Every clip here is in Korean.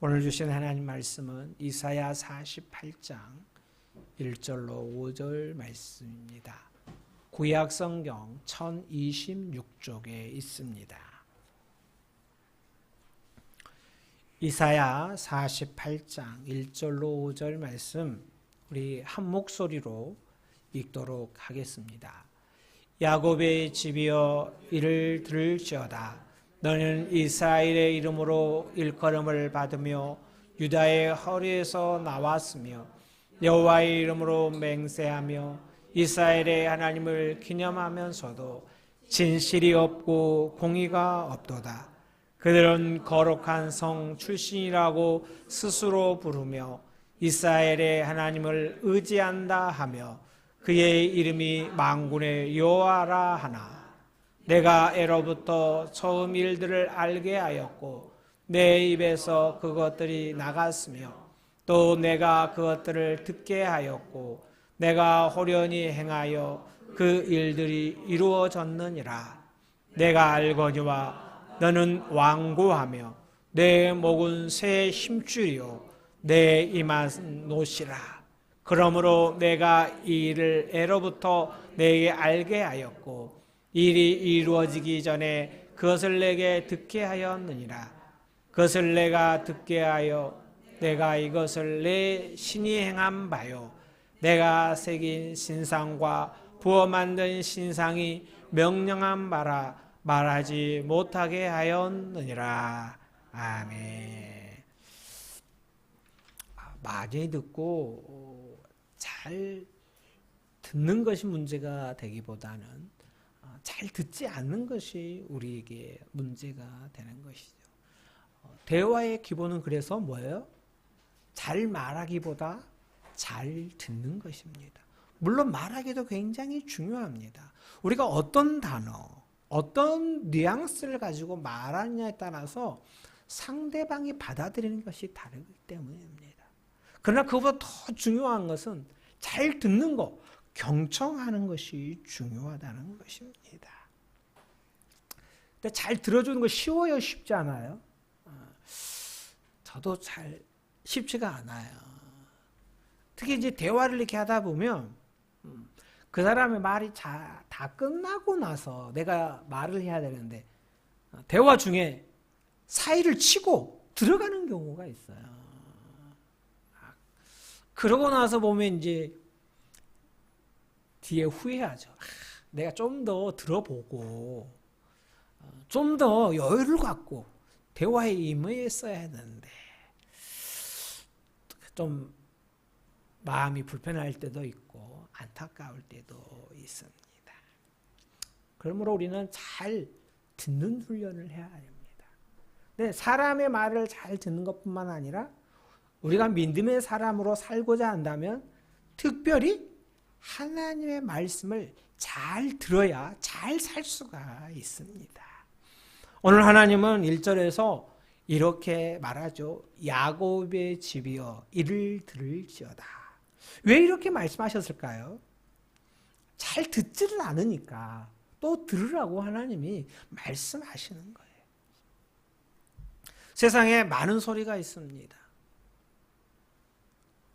오늘 주신 하나님 말씀은 이사야 48장 1절로 5절 말씀입니다. 구약 성경 1026쪽에 있습니다. 이사야 48장 1절로 5절 말씀 우리 한 목소리로 읽도록 하겠습니다. 야곱의 집이여 이를 들을지어다 너는 이스라엘의 이름으로 일컬음을 받으며 유다의 허리에서 나왔으며 여호와의 이름으로 맹세하며 이스라엘의 하나님을 기념하면서도 진실이 없고 공의가 없도다. 그들은 거룩한 성 출신이라고 스스로 부르며 이스라엘의 하나님을 의지한다 하며 그의 이름이 망군의 여호와라 하나 내가 애로부터 처음 일들을 알게 하였고 내 입에서 그것들이 나갔으며 또 내가 그것들을 듣게 하였고 내가 호련히 행하여 그 일들이 이루어졌느니라. 내가 알거니와 너는 완고하며 내 목은 새 힘줄이요 내 이마는 노시라. 그러므로 내가 이 일을 애로부터 내게 알게 하였고 일이 이루어지기 전에 그것을 내게 듣게 하였느니라. 그것을 내가 듣게 하여 내가 이것을 내 신이 행한 바요. 내가 새긴 신상과 부어 만든 신상이 명령한 바라 말하지 못하게 하였느니라. 아멘. 아, 많이 듣고 잘 듣는 것이 문제가 되기보다는 잘 듣지 않는 것이 우리에게 문제가 되는 것이죠. 어, 대화의 기본은 그래서 뭐예요? 잘 말하기보다 잘 듣는 것입니다. 물론 말하기도 굉장히 중요합니다. 우리가 어떤 단어, 어떤 뉘앙스를 가지고 말하느냐에 따라서 상대방이 받아들이는 것이 다르기 때문입니다. 그러나 그보다 더 중요한 것은 잘 듣는 것, 경청하는 것이 중요하다는 것입니다. 근데 잘 들어주는 거 쉬워요, 쉽지 않아요? 어, 저도 잘 쉽지가 않아요. 특히 이제 대화를 이렇게 하다 보면 음, 그 사람의 말이 다 끝나고 나서 내가 말을 해야 되는데 어, 대화 중에 사이를 치고 들어가는 경우가 있어요. 아, 그러고 나서 보면 이제 뒤에 후회하죠. 아, 내가 좀 더 들어보고 어, 좀더 여유를 갖고 대화에 임했어야 했는데 좀 마음이 불편할 때도 있고 안타까울 때도 있습니다. 그러므로 우리는 잘 듣는 훈련을 해야 됩니다. 네, 사람의 말을 잘 듣는 것뿐만 아니라 우리가 믿음의 사람으로 살고자 한다면 특별히 하나님의 말씀을 잘 들어야 잘 살 수가 있습니다. 오늘 하나님은 1절에서 이렇게 말하죠. 야곱의 집이여 이를 들을지어다. 왜 이렇게 말씀하셨을까요? 잘 듣지를 않으니까 또 들으라고 하나님이 말씀하시는 거예요. 세상에 많은 소리가 있습니다.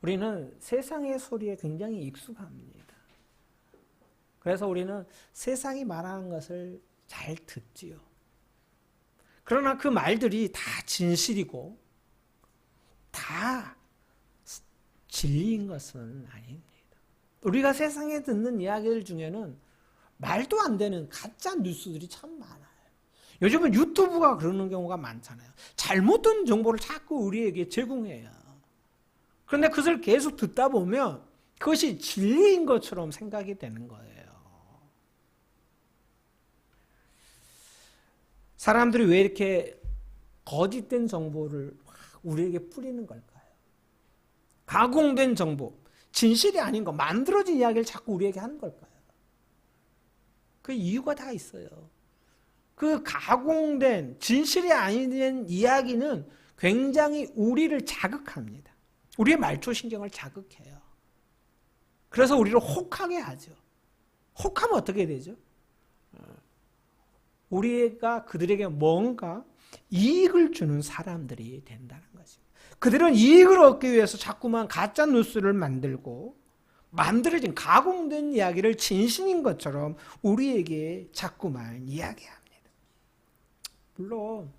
우리는 세상의 소리에 굉장히 익숙합니다. 그래서 우리는 세상이 말하는 것을 잘 듣지요. 그러나 그 말들이 다 진실이고 다 진리인 것은 아닙니다. 우리가 세상에 듣는 이야기들 중에는 말도 안 되는 가짜 뉴스들이 참 많아요. 요즘은 유튜브가 그러는 경우가 많잖아요. 잘못된 정보를 자꾸 우리에게 제공해요. 그런데 그것을 계속 듣다 보면 그것이 진리인 것처럼 생각이 되는 거예요. 사람들이 왜 이렇게 거짓된 정보를 우리에게 뿌리는 걸까요? 가공된 정보, 진실이 아닌 거, 만들어진 이야기를 자꾸 우리에게 하는 걸까요? 그 이유가 다 있어요. 그 가공된, 진실이 아닌 이야기는 굉장히 우리를 자극합니다. 우리의 말초 신경을 자극해요. 그래서 우리를 혹하게 하죠. 혹하면 어떻게 되죠? 어, 우리가 그들에게 뭔가 이익을 주는 사람들이 된다는 것입니다. 그들은 이익을 얻기 위해서 자꾸만 가짜 뉴스를 만들고 만들어진 가공된 이야기를 진실인 것처럼 우리에게 자꾸만 이야기합니다. 물론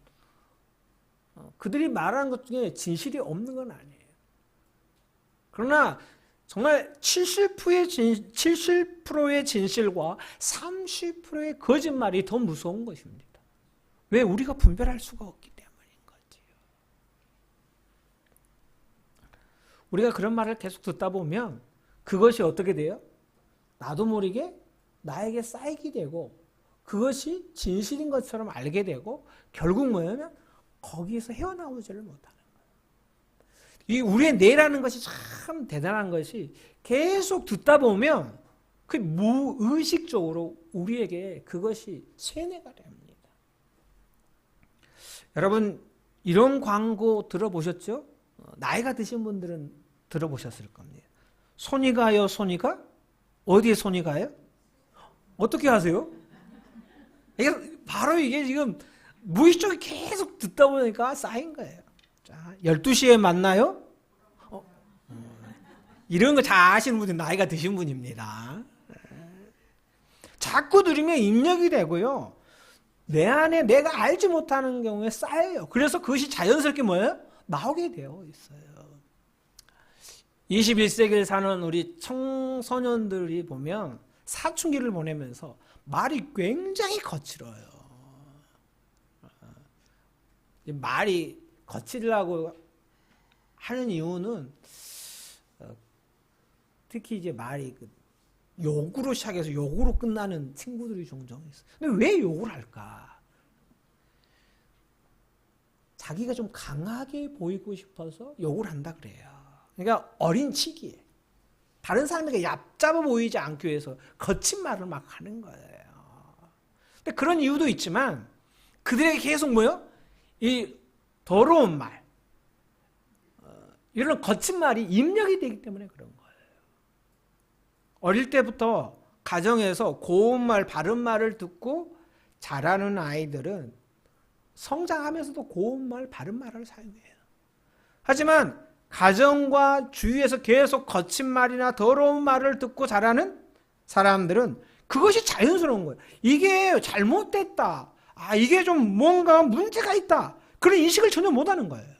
어, 그들이 말하는 것 중에 진실이 없는 건 아니에요. 그러나 정말 70%의, 진, 70%의 진실과 30%의 거짓말이 더 무서운 것입니다. 왜 우리가 분별할 수가 없기 때문인 거지요. 우리가 그런 말을 계속 듣다 보면 그것이 어떻게 돼요? 나도 모르게 나에게 쌓이게 되고 그것이 진실인 것처럼 알게 되고 결국 뭐냐면 거기에서 헤어나오지를 못하는. 이 우리의 뇌라는 것이 참 대단한 것이 계속 듣다 보면 그 무의식적으로 우리에게 그것이 세뇌가 됩니다. 여러분 이런 광고 들어보셨죠? 어, 나이가 드신 분들은 들어보셨을 겁니다. 손이 가요, 손이 가? 어디에 손이 가요? 어떻게 하세요? 바로 이게 지금 무의식적으로 계속 듣다 보니까 쌓인 거예요. 자, 12시에 만나요? 어, 이런 거 잘 아시는 분이 나이가 드신 분입니다. 자꾸 들으면 입력이 되고요. 내 안에 내가 알지 못하는 경우에 쌓여요. 그래서 그것이 자연스럽게 뭐예요? 나오게 되어 있어요. 21세기를 사는 우리 청소년들이 보면 사춘기를 보내면서 말이 굉장히 거칠어요. 말이 거칠라고 하는 이유는 어, 특히 이제 말이 그 욕으로 시작해서 욕으로 끝나는 친구들이 종종 있어요. 근데 왜 욕을 할까? 자기가 좀 강하게 보이고 싶어서 욕을 한다 그래요. 그러니까 어린 치기에 다른 사람에게 얕잡아 보이지 않기 위해서 거친 말을 막 하는 거예요. 근데 그런 이유도 있지만 그들에게 계속 뭐요? 이 더러운 말, 어, 이런 거친 말이 입력이 되기 때문에 그런 거예요. 어릴 때부터 가정에서 고운 말, 바른 말을 듣고 자라는 아이들은 성장하면서도 고운 말, 바른 말을 사용해요. 하지만 가정과 주위에서 계속 거친 말이나 더러운 말을 듣고 자라는 사람들은 그것이 자연스러운 거예요. 이게 잘못됐다. 아, 이게 좀 뭔가 문제가 있다. 그런 인식을 전혀 못 하는 거예요.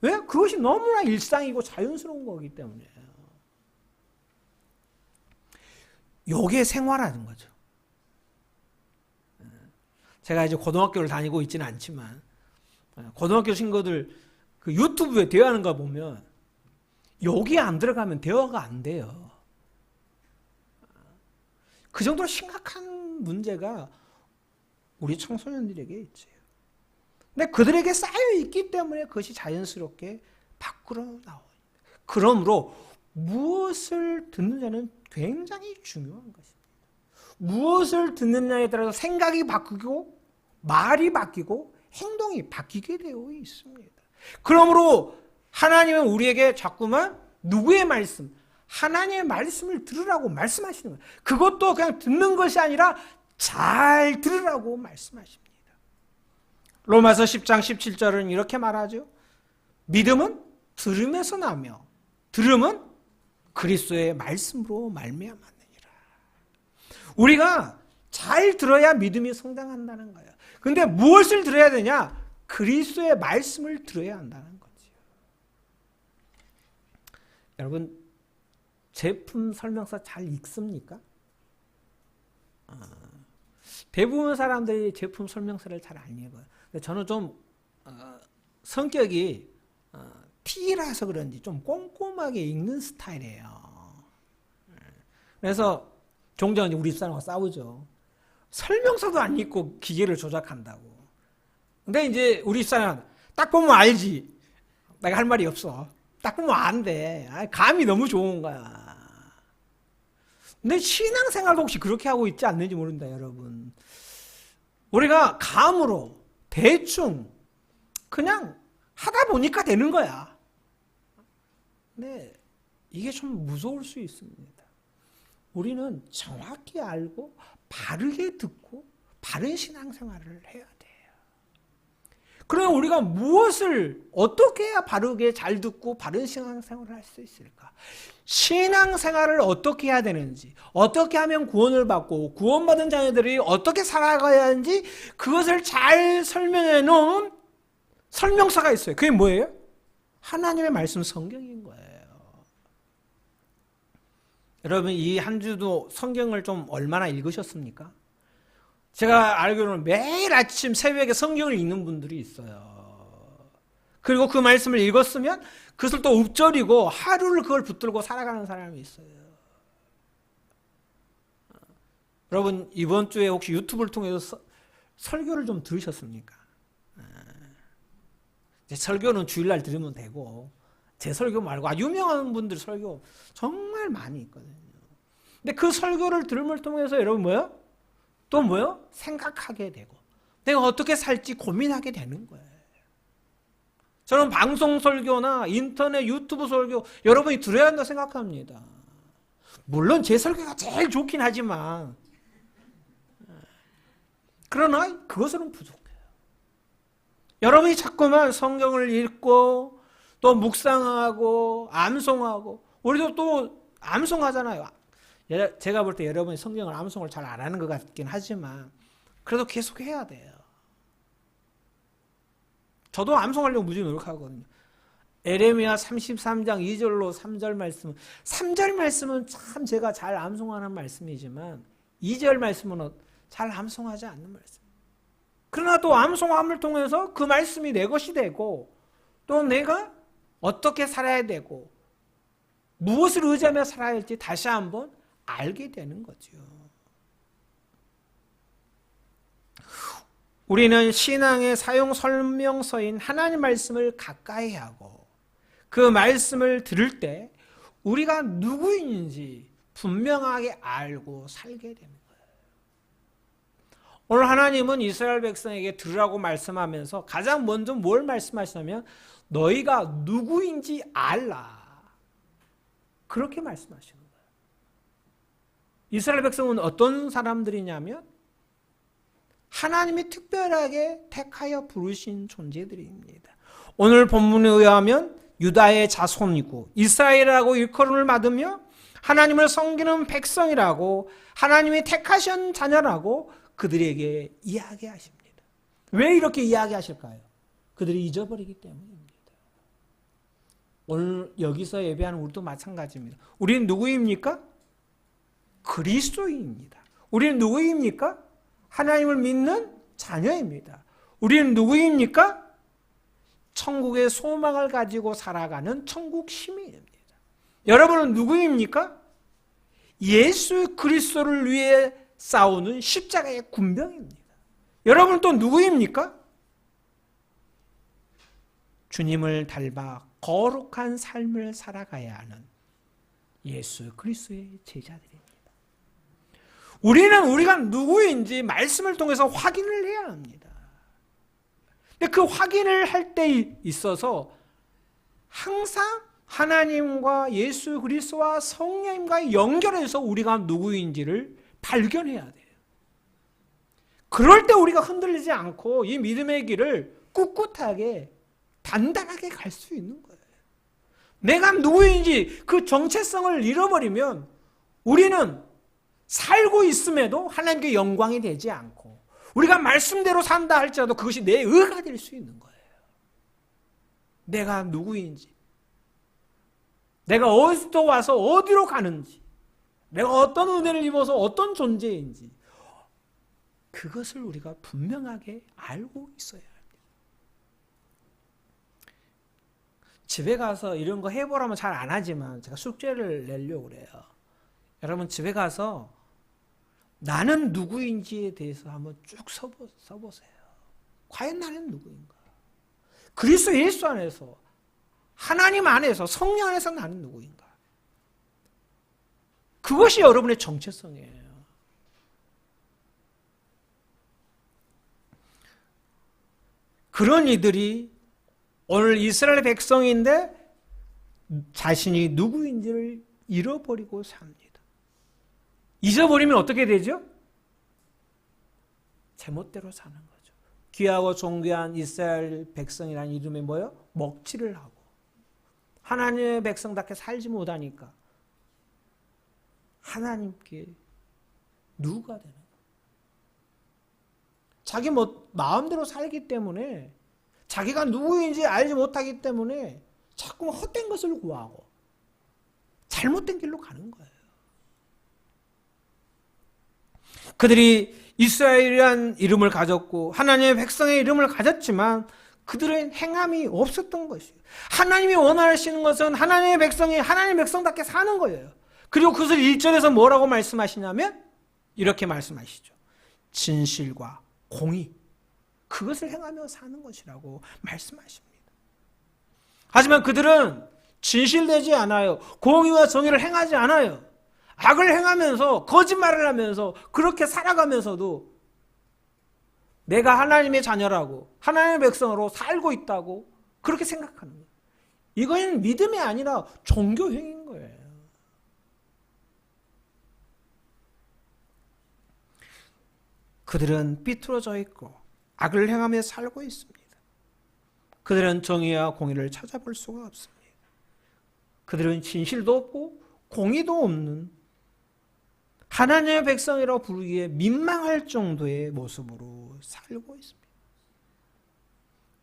왜? 그것이 너무나 일상이고 자연스러운 거기 때문에. 요게 생활하는 거죠. 제가 이제 고등학교를 다니고 있지는 않지만 고등학교 친구들 그 유튜브에 대화하는 거 보면 여기 안 들어가면 대화가 안 돼요. 그 정도로 심각한 문제가 우리 청소년들에게 있죠. 근데 그들에게 쌓여 있기 때문에 그것이 자연스럽게 밖으로 나옵니다. 그러므로 무엇을 듣느냐는 굉장히 중요한 것입니다. 무엇을 듣느냐에 따라서 생각이 바뀌고 말이 바뀌고 행동이 바뀌게 되어 있습니다. 그러므로 하나님은 우리에게 자꾸만 누구의 말씀, 하나님의 말씀을 들으라고 말씀하시는 거예요. 그것도 그냥 듣는 것이 아니라 잘 들으라고 말씀하십니다. 로마서 10장 17절은 이렇게 말하죠. 믿음은 들음에서 나며 들음은 그리스도의 말씀으로 말미암았느니라. 우리가 잘 들어야 믿음이 성장한다는 거예요. 근데 무엇을 들어야 되냐? 그리스도의 말씀을 들어야 한다는 거지요. 여러분 제품 설명서 잘 읽습니까? 아, 대부분 사람들이 제품 설명서를 잘 안 읽어요. 저는 좀 어, 성격이 어, T라서 그런지 좀 꼼꼼하게 읽는 스타일이에요. 그래서 종종 우리 집사람과 싸우죠. 설명서도 안 읽고 기계를 조작한다고. 근데 이제 우리 집사람 딱 보면 알지. 내가 할 말이 없어. 딱 보면 안 돼. 감이 너무 좋은 거야. 근데 신앙생활도 혹시 그렇게 하고 있지 않는지 모른다, 여러분. 우리가 감으로 대충 그냥 하다 보니까 되는 거야. 근데 이게 좀 무서울 수 있습니다. 우리는 정확히 알고 바르게 듣고 바른 신앙생활을 해야 돼요. 그러면 우리가 무엇을 어떻게 해야 바르게 잘 듣고 바른 신앙생활을 할 수 있을까? 신앙생활을 어떻게 해야 되는지, 어떻게 하면 구원을 받고 구원받은 자녀들이 어떻게 살아가야 하는지 그것을 잘 설명해 놓은 설명서가 있어요. 그게 뭐예요? 하나님의 말씀 성경인 거예요. 여러분 이 한 주도 성경을 좀 얼마나 읽으셨습니까? 제가 알기로는 매일 아침 새벽에 성경을 읽는 분들이 있어요. 그리고 그 말씀을 읽었으면 그것을 또 읊조리고 하루를 그걸 붙들고 살아가는 사람이 있어요. 여러분 이번 주에 혹시 유튜브를 통해서 서, 설교를 좀 들으셨습니까? 제 설교는 주일날 들으면 되고 제 설교 말고 아, 유명한 분들 설교 정말 많이 있거든요. 근데 그 설교를 들음을 통해서 여러분 뭐요? 또 뭐요? 생각하게 되고 내가 어떻게 살지 고민하게 되는 거예요. 저는 방송 설교나 인터넷 유튜브 설교 여러분이 들어야 한다 생각합니다. 물론 제 설교가 제일 좋긴 하지만 그러나 그것은 부족해요. 여러분이 자꾸만 성경을 읽고 또 묵상하고 암송하고 우리도 또 암송하잖아요. 예, 제가 볼 때 여러분이 성경을 암송을 잘 안 하는 것 같긴 하지만 그래도 계속 해야 돼요. 저도 암송하려고 무지 노력하거든요. 에레미야 33장 2절로 3절 말씀 3절 말씀은 참 제가 잘 암송하는 말씀이지만 2절 말씀은 잘 암송하지 않는 말씀. 그러나 또 암송함을 통해서 그 말씀이 내 것이 되고 또 내가 어떻게 살아야 되고 무엇을 의지하며 살아야 할지 다시 한번 알게 되는 거죠. 우리는 신앙의 사용 설명서인 하나님 말씀을 가까이 하고 그 말씀을 들을 때 우리가 누구인지 분명하게 알고 살게 되는 거예요. 오늘 하나님은 이스라엘 백성에게 들으라고 말씀하면서 가장 먼저 뭘 말씀하시냐면 너희가 누구인지 알라. 그렇게 말씀하시는. 이스라엘 백성은 어떤 사람들이냐면 하나님이 특별하게 택하여 부르신 존재들입니다. 오늘 본문에 의하면 유다의 자손이고 이스라엘이라고 일컬음을 받으며 하나님을 섬기는 백성이라고 하나님이 택하신 자녀라고 그들에게 이야기하십니다. 왜 이렇게 이야기하실까요? 그들이 잊어버리기 때문입니다. 오늘 여기서 예배하는 우리도 마찬가지입니다. 우리는 누구입니까? 그리스도인입니다. 우리는 누구입니까? 하나님을 믿는 자녀입니다. 우리는 누구입니까? 천국의 소망을 가지고 살아가는 천국 시민입니다. 여러분은 누구입니까? 예수 그리스도를 위해 싸우는 십자가의 군병입니다. 여러분은 또 누구입니까? 주님을 닮아 거룩한 삶을 살아가야 하는 예수 그리스도의 제자들입니다. 우리는 우리가 누구인지 말씀을 통해서 확인을 해야 합니다. 근데 그 확인을 할 때 있어서 항상 하나님과 예수 그리스도와 성령님과 연결해서 우리가 누구인지를 발견해야 돼요. 그럴 때 우리가 흔들리지 않고 이 믿음의 길을 꿋꿋하게 단단하게 갈 수 있는 거예요. 내가 누구인지 그 정체성을 잃어버리면 우리는 살고 있음에도 하나님께 영광이 되지 않고 우리가 말씀대로 산다 할지라도 그것이 내 의가 될 수 있는 거예요. 내가 누구인지, 내가 어디서 와서 어디로 가는지, 내가 어떤 은혜를 입어서 어떤 존재인지 그것을 우리가 분명하게 알고 있어야 합니다. 집에 가서 이런 거 해보라면 잘 안 하지만 제가 숙제를 내려고 그래요. 여러분 집에 가서 나는 누구인지에 대해서 한번 쭉 써보, 써보세요. 과연 나는 누구인가? 그리스도 예수 안에서 하나님 안에서 성령 안에서 나는 누구인가? 그것이 여러분의 정체성이에요. 그런 이들이 오늘 이스라엘 백성인데 자신이 누구인지를 잃어버리고 삽니다. 잊어버리면 어떻게 되죠? 제멋대로 사는 거죠. 귀하고 존귀한 이스라엘 백성이라는 이름에 뭐요? 먹칠을 하고 하나님의 백성답게 살지 못하니까 하나님께 누가 되는? 자기 뭐 마음대로 살기 때문에 자기가 누구인지 알지 못하기 때문에 자꾸 헛된 것을 구하고 잘못된 길로 가는 거예요. 그들이 이스라엘이란 이름을 가졌고 하나님의 백성의 이름을 가졌지만 그들의 행함이 없었던 것이에요. 하나님이 원하시는 것은 하나님의 백성이 하나님의 백성답게 사는 거예요. 그리고 그것을 1절에서 뭐라고 말씀하시냐면 이렇게 말씀하시죠. 진실과 공의 그것을 행하며 사는 것이라고 말씀하십니다. 하지만 그들은 진실되지 않아요. 공의와 정의를 행하지 않아요. 악을 행하면서 거짓말을 하면서 그렇게 살아가면서도 내가 하나님의 자녀라고 하나님의 백성으로 살고 있다고 그렇게 생각하는 거예요. 이거는 믿음이 아니라 종교 행인 거예요. 그들은 삐뚤어져 있고 악을 행하며 살고 있습니다. 그들은 정의와 공의를 찾아볼 수가 없습니다. 그들은 진실도 없고 공의도 없는 하나님의 백성이라고 부르기에 민망할 정도의 모습으로 살고 있습니다.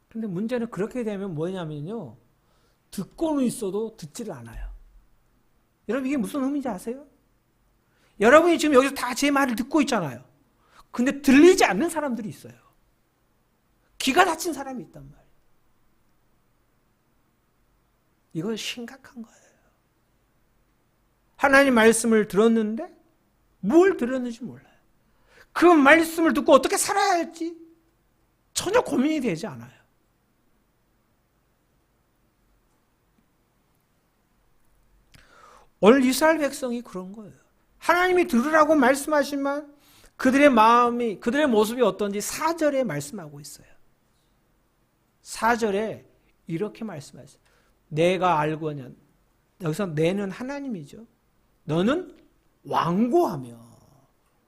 근데 문제는 그렇게 되면 뭐냐면요. 듣고는 있어도 듣지를 않아요. 여러분 이게 무슨 의미인지 아세요? 여러분이 지금 여기서 다 제 말을 듣고 있잖아요. 근데 들리지 않는 사람들이 있어요. 귀가 닫힌 사람이 있단 말이에요. 이건 심각한 거예요. 하나님 말씀을 들었는데 뭘 들었는지 몰라요. 그 말씀을 듣고 어떻게 살아야 할지 전혀 고민이 되지 않아요. 오늘 이스라엘 백성이 그런 거예요. 하나님이 들으라고 말씀하시만 그들의 마음이 그들의 모습이 어떤지 4절에 말씀하고 있어요. 4절에 이렇게 말씀하세요. 내가 알거년 여기서 내는 하나님이죠. 너는 완고하며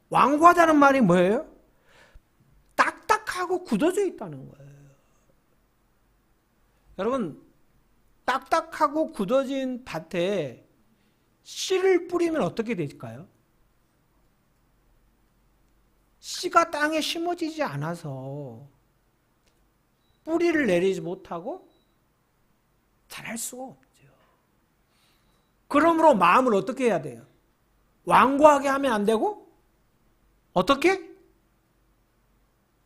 완고하다는 말이 뭐예요? 딱딱하고 굳어져 있다는 거예요. 여러분 딱딱하고 굳어진 밭에 씨를 뿌리면 어떻게 될까요? 씨가 땅에 심어지지 않아서 뿌리를 내리지 못하고 자랄 수가 없죠. 그러므로 마음을 어떻게 해야 돼요? 완고하게 하면 안 되고 어떻게?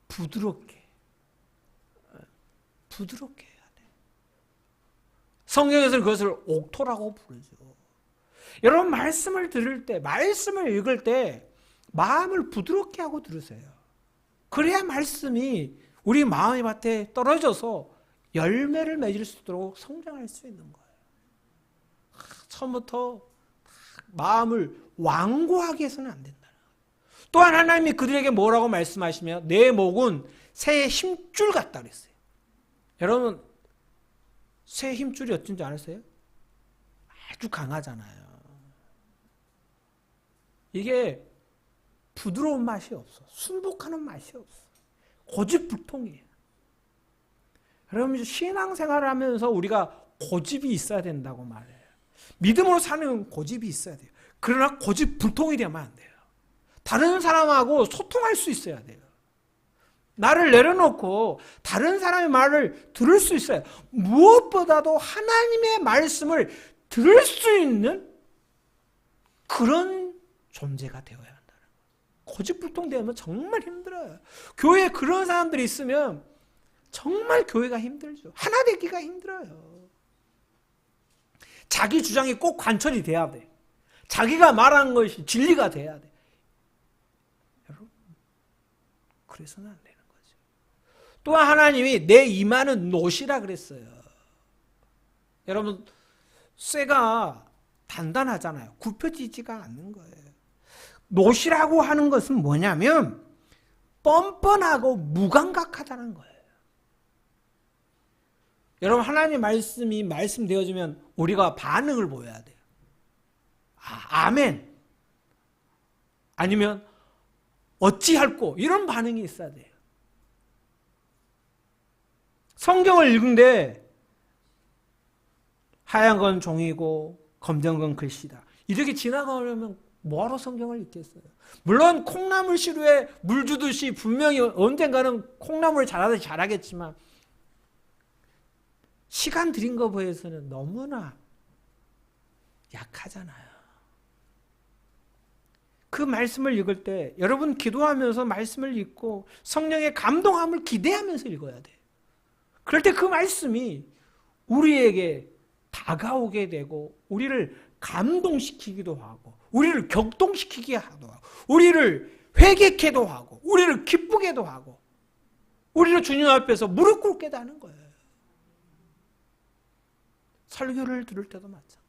부드럽게 부드럽게 해야 돼. 성경에서는 그것을 옥토라고 부르죠. 여러분 말씀을 들을 때 말씀을 읽을 때 마음을 부드럽게 하고 들으세요. 그래야 말씀이 우리 마음의 밭에 떨어져서 열매를 맺을 수 있도록 성장할 수 있는 거예요. 처음부터 마음을 완고하게 해서는 안 된다. 또한 하나님이 그들에게 뭐라고 말씀하시며 내 목은 새의 힘줄 같다 그랬어요. 여러분 새의 힘줄이 어쩐지 아세요? 아주 강하잖아요. 이게 부드러운 맛이 없어. 순복하는 맛이 없어. 고집불통이에요. 여러분 신앙생활을 하면서 우리가 고집이 있어야 된다고 말해요. 믿음으로 사는 고집이 있어야 돼요. 그러나 고집불통이 되면 안 돼요. 다른 사람하고 소통할 수 있어야 돼요. 나를 내려놓고 다른 사람의 말을 들을 수 있어요. 무엇보다도 하나님의 말씀을 들을 수 있는 그런 존재가 되어야 한다는 거예요. 고집불통되면 정말 힘들어요. 교회에 그런 사람들이 있으면 정말 교회가 힘들죠. 하나 되기가 힘들어요. 자기 주장이 꼭 관철이 돼야 돼. 자기가 말한 것이 진리가 돼야 돼. 여러분, 그래서는 안 되는 거죠. 또한 하나님이 내 이마는 노시라 그랬어요. 여러분, 쇠가 단단하잖아요. 굽혀지지가 않는 거예요. 노시라고 하는 것은 뭐냐면 뻔뻔하고 무감각하다는 거예요. 여러분 하나님 말씀이 말씀되어지면 우리가 반응을 보여야 돼요. 아, 아멘. 아니면 어찌할꼬 이런 반응이 있어야 돼요. 성경을 읽는데 하얀 건 종이고 검정 건 글씨다. 이렇게 지나가려면 뭐하러 성경을 읽겠어요? 물론 콩나물 시루에 물 주듯이 분명히 언젠가는 콩나물을 잘하듯이 잘하겠지만 시간 들인 거 보여서는 너무나 약하잖아요. 그 말씀을 읽을 때 여러분 기도하면서 말씀을 읽고 성령의 감동함을 기대하면서 읽어야 돼. 그럴 때 그 말씀이 우리에게 다가오게 되고 우리를 감동시키기도 하고 우리를 격동시키게 하고 우리를 회개케도 하고 우리를 기쁘게도 하고 우리를 주님 앞에서 무릎 꿇게도 하는 거예요. 설교를 들을 때도 마찬가지.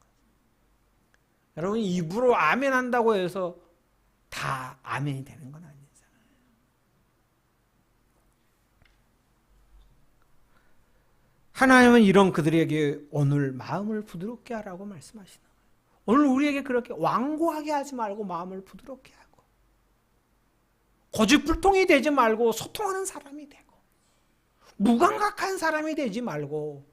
여러분 입으로 아멘 한다고 해서 다 아멘이 되는 건 아니잖아요. 하나님은 이런 그들에게 오늘 마음을 부드럽게 하라고 말씀하시는 거예요. 오늘 우리에게 그렇게 완고하게 하지 말고 마음을 부드럽게 하고 고집불통이 되지 말고 소통하는 사람이 되고 무감각한 사람이 되지 말고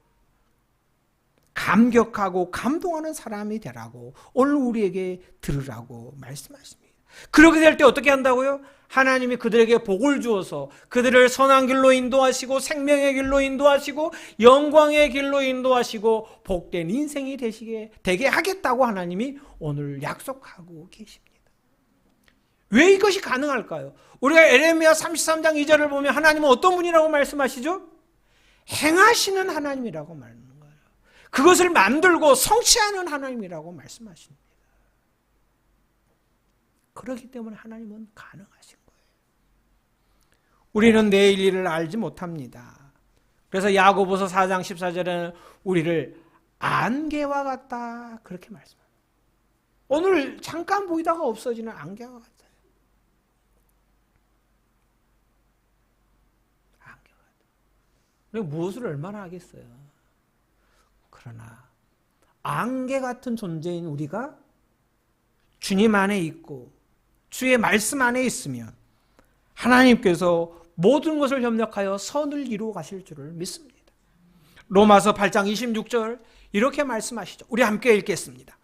감격하고 감동하는 사람이 되라고 오늘 우리에게 들으라고 말씀하십니다. 그렇게 될 때 어떻게 한다고요? 하나님이 그들에게 복을 주어서 그들을 선한 길로 인도하시고 생명의 길로 인도하시고 영광의 길로 인도하시고 복된 인생이 되시게 되게 하겠다고 하나님이 오늘 약속하고 계십니다. 왜 이것이 가능할까요? 우리가 에레미야 33장 2절을 보면 하나님은 어떤 분이라고 말씀하시죠? 행하시는 하나님이라고 말하는 거예요. 그것을 만들고 성취하는 하나님이라고 말씀하십니다. 그렇기 때문에 하나님은 가능하신 거예요. 우리는 내일 일을 알지 못합니다. 그래서 야고보서 4장 14절에는 우리를 안개와 같다 그렇게 말씀합니다. 오늘 잠깐 보이다가 없어지는 안개와 같아요. 안개와 같다. 무엇을 얼마나 하겠어요? 그러나 안개 같은 존재인 우리가 주님 안에 있고 주의 말씀 안에 있으면 하나님께서 모든 것을 협력하여 선을 이루어 가실 줄을 믿습니다. 로마서 8장 26절 이렇게 말씀하시죠. 우리 함께 읽겠습니다.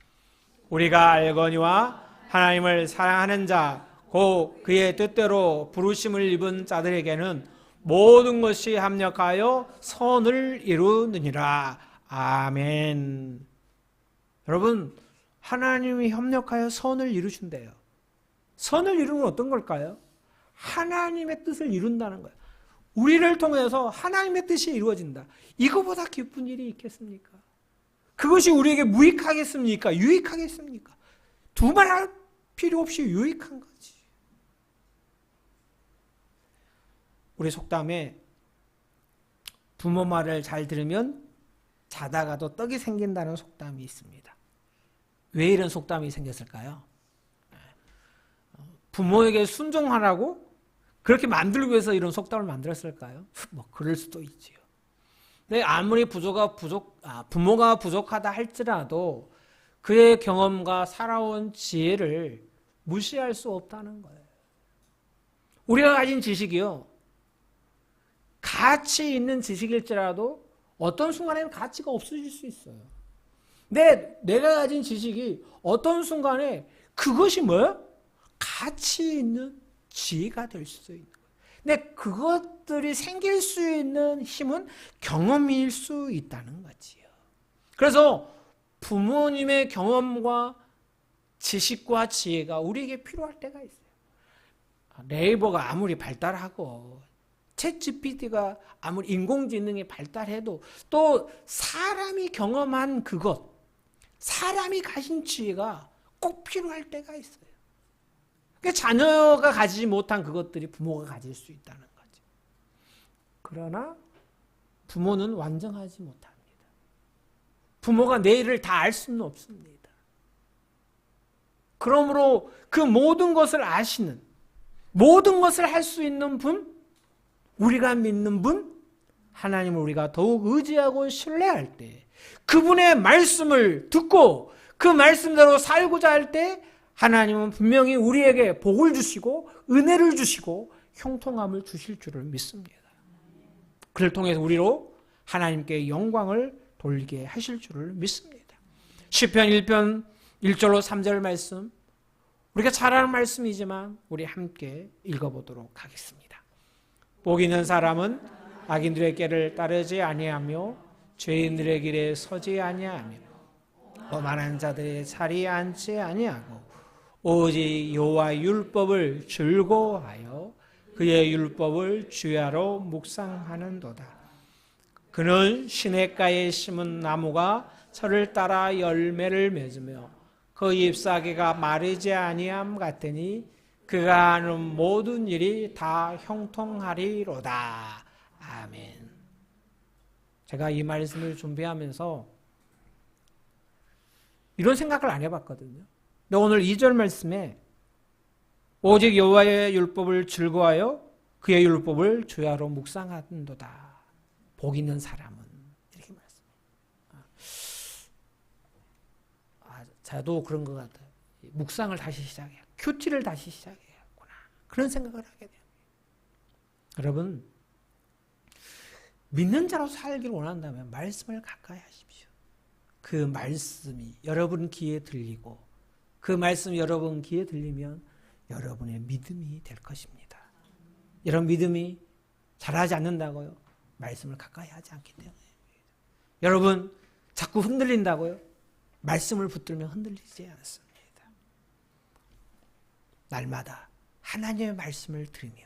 우리가 알거니와 하나님을 사랑하는 자, 곧 그의 뜻대로 부르심을 입은 자들에게는 모든 것이 합력하여 선을 이루느니라. 아멘. 여러분, 하나님이 협력하여 선을 이루신대요. 선을 이루는 건 어떤 걸까요? 하나님의 뜻을 이룬다는 거예요. 우리를 통해서 하나님의 뜻이 이루어진다. 이거보다 기쁜 일이 있겠습니까? 그것이 우리에게 무익하겠습니까? 유익하겠습니까? 두말할 필요 없이 유익한 거지. 우리 속담에 부모 말을 잘 들으면 자다가도 떡이 생긴다는 속담이 있습니다. 왜 이런 속담이 생겼을까요? 부모에게 순종하라고 그렇게 만들기 위해서 이런 속담을 만들었을까요? 뭐 그럴 수도 있지요. 근데 아무리 부조가 부족, 아, 부모가 부족하다 할지라도 그의 경험과 살아온 지혜를 무시할 수 없다는 거예요. 우리가 가진 지식이요. 가치 있는 지식일지라도 어떤 순간에는 가치가 없어질 수 있어요. 내, 내가 가진 지식이 어떤 순간에 그것이 뭐야? 가치 있는 지혜가 될 수 있는 거예요. 근데 그것들이 생길 수 있는 힘은 경험일 수 있다는 거지요. 그래서 부모님의 경험과 지식과 지혜가 우리에게 필요할 때가 있어요. 네이버가 아무리 발달하고 챗 GPT가 아무리 인공지능이 발달해도 또 사람이 경험한 그것, 사람이 가진 지혜가 꼭 필요할 때가 있어요. 그러니까 자녀가 가지지 못한 그것들이 부모가 가질 수 있다는 거죠. 그러나 부모는 완전하지 못합니다. 부모가 내일을 다 알 수는 없습니다. 그러므로 그 모든 것을 아시는, 모든 것을 할 수 있는 분, 우리가 믿는 분, 하나님을 우리가 더욱 의지하고 신뢰할 때, 그분의 말씀을 듣고 그 말씀대로 살고자 할 때, 하나님은 분명히 우리에게 복을 주시고 은혜를 주시고 형통함을 주실 줄을 믿습니다. 그를 통해서 우리로 하나님께 영광을 돌리게 하실 줄을 믿습니다. 시편 1편 1절로 3절 말씀 우리가 잘 아는 말씀이지만 우리 함께 읽어보도록 하겠습니다. 복 있는 사람은 악인들의 길을 따르지 아니하며 죄인들의 길에 서지 아니하며 오만한 자들의 자리에 앉지 아니하고 오직 여호와 율법을 즐거워하여 그의 율법을 주야로 묵상하는도다. 그는 시냇가에 심은 나무가 철을 따라 열매를 맺으며 그 잎사귀가 마르지 아니함 같으니 그가 하는 모든 일이 다 형통하리로다. 아멘. 제가 이 말씀을 준비하면서 이런 생각을 안 해봤거든요. 근데 오늘 2절 말씀에 오직 여호와의 율법을 즐거워하여 그의 율법을 주야로 묵상한도다. 복 있는 사람은 이렇게 말씀해요. 아, 저도 그런 것 같아요. 묵상을 다시 시작해요. 큐티를 다시 시작해야구나. 그런 생각을 하게 돼요. 여러분 믿는 자로 살기를 원한다면 말씀을 가까이 하십시오. 그 말씀이 여러분 귀에 들리고 그 말씀 여러분 귀에 들리면 여러분의 믿음이 될 것입니다. 이런 믿음이 잘하지 않는다고요? 말씀을 가까이 하지 않기 때문에. 여러분, 자꾸 흔들린다고요? 말씀을 붙들면 흔들리지 않습니다. 날마다 하나님의 말씀을 들으며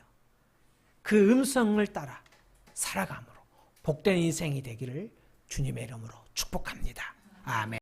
그 음성을 따라 살아감으로 복된 인생이 되기를 주님의 이름으로 축복합니다. 아멘.